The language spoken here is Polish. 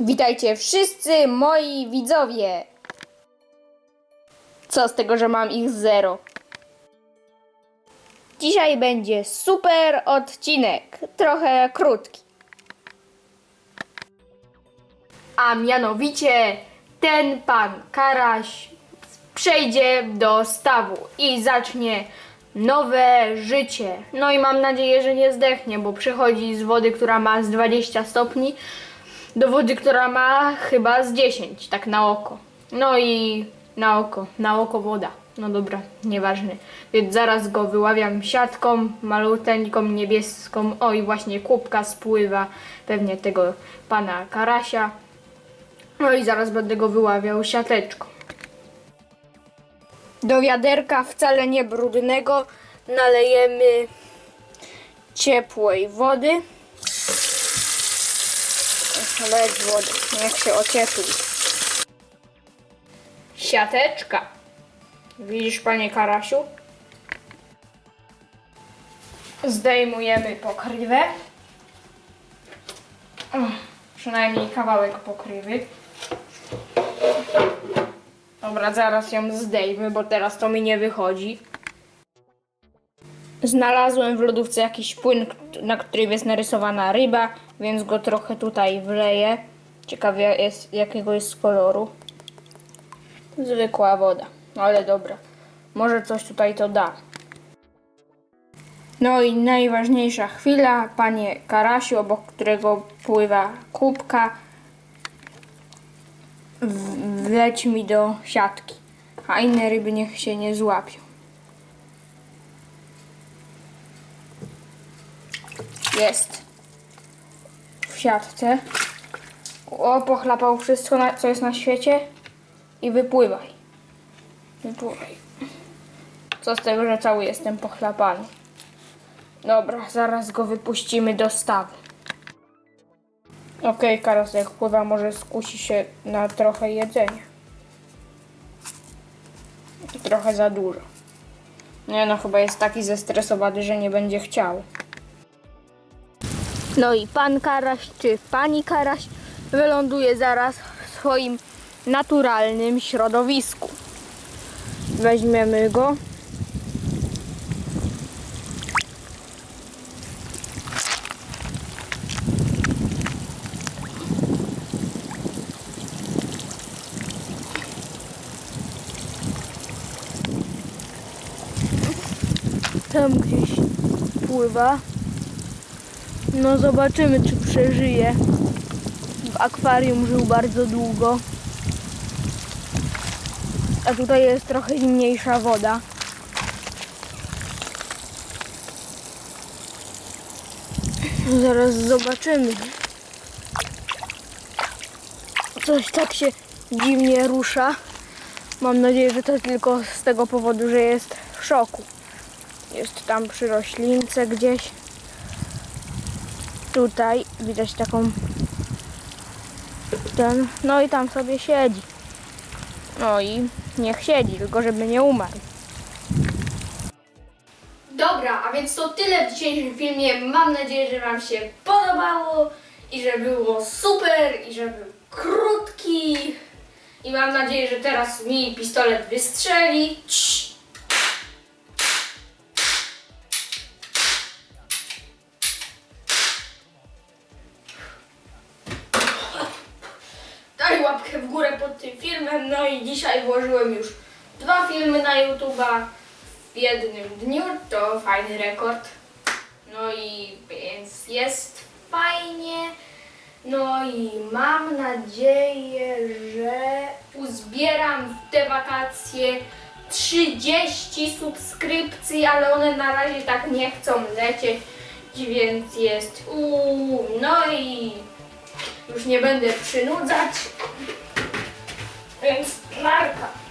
Witajcie wszyscy moi widzowie! Co z tego, że mam ich zero? Dzisiaj będzie super odcinek, trochę krótki. A mianowicie ten pan Karaś przejdzie do stawu i zacznie nowe życie. No i mam nadzieję, że nie zdechnie, bo przychodzi z wody, która ma z 20 stopni do wody, która ma chyba z 10, tak na oko. No i na oko, na oko woda. No dobra, nieważne. Więc zaraz go wyławiam siatką, maluteńką, niebieską. O i właśnie kubka spływa pewnie tego pana Karasia. No i zaraz będę go wyławiał siateczką. Do wiaderka wcale nie brudnego nalejemy ciepłej wody. Leć wody, niech się ociepli. Siateczka. Widzisz, panie Karasiu? Zdejmujemy pokrywę. Przynajmniej kawałek pokrywy. Dobra, zaraz ją zdejmę, bo teraz to mi nie wychodzi. Znalazłem w lodówce jakiś płyn, na którym jest narysowana ryba, więc go trochę tutaj wleję. Ciekawe jest, jakiego jest koloru. Zwykła woda, ale dobra. Może coś tutaj to da. No i najważniejsza chwila, panie Karasiu, obok którego pływa kubka. Wleć mi do siatki, a inne ryby niech się nie złapią. Jest. W siatce. O, pochlapał wszystko, na, co jest na świecie. I wypływaj. Wypływaj. Co z tego, że cały jestem pochlapany. Dobra, zaraz go wypuścimy do stawu. Okej, Karas, jak pływa, może skusi się na trochę jedzenia. Trochę za dużo. Nie no, chyba jest taki zestresowany, że nie będzie chciał. No i pan Karaś czy pani Karaś wyląduje zaraz w swoim naturalnym środowisku. Weźmiemy go. Tam gdzieś pływa. No zobaczymy, czy przeżyje. W akwarium żył bardzo długo. A tutaj jest trochę zimniejsza woda. Zaraz zobaczymy. Coś tak się dziwnie rusza. Mam nadzieję, że to tylko z tego powodu, że jest w szoku. Jest tam przy roślince gdzieś. Tutaj widać taką ten, no i tam sobie siedzi. No i niech siedzi, tylko żeby nie umarł. Dobra, a więc to tyle w dzisiejszym filmie. Mam nadzieję, że Wam się podobało i że było super i że był krótki. I mam nadzieję, że teraz mi pistolet wystrzeli. Łapkę w górę pod tym filmem. No i dzisiaj włożyłem już dwa filmy na YouTube'a w jednym dniu. To fajny rekord. No i więc jest fajnie. No i mam nadzieję, że uzbieram w te wakacje 30 subskrypcji, ale one na razie tak nie chcą lecieć, więc jest uuu, no i już nie będę przynudzać. Więc narka.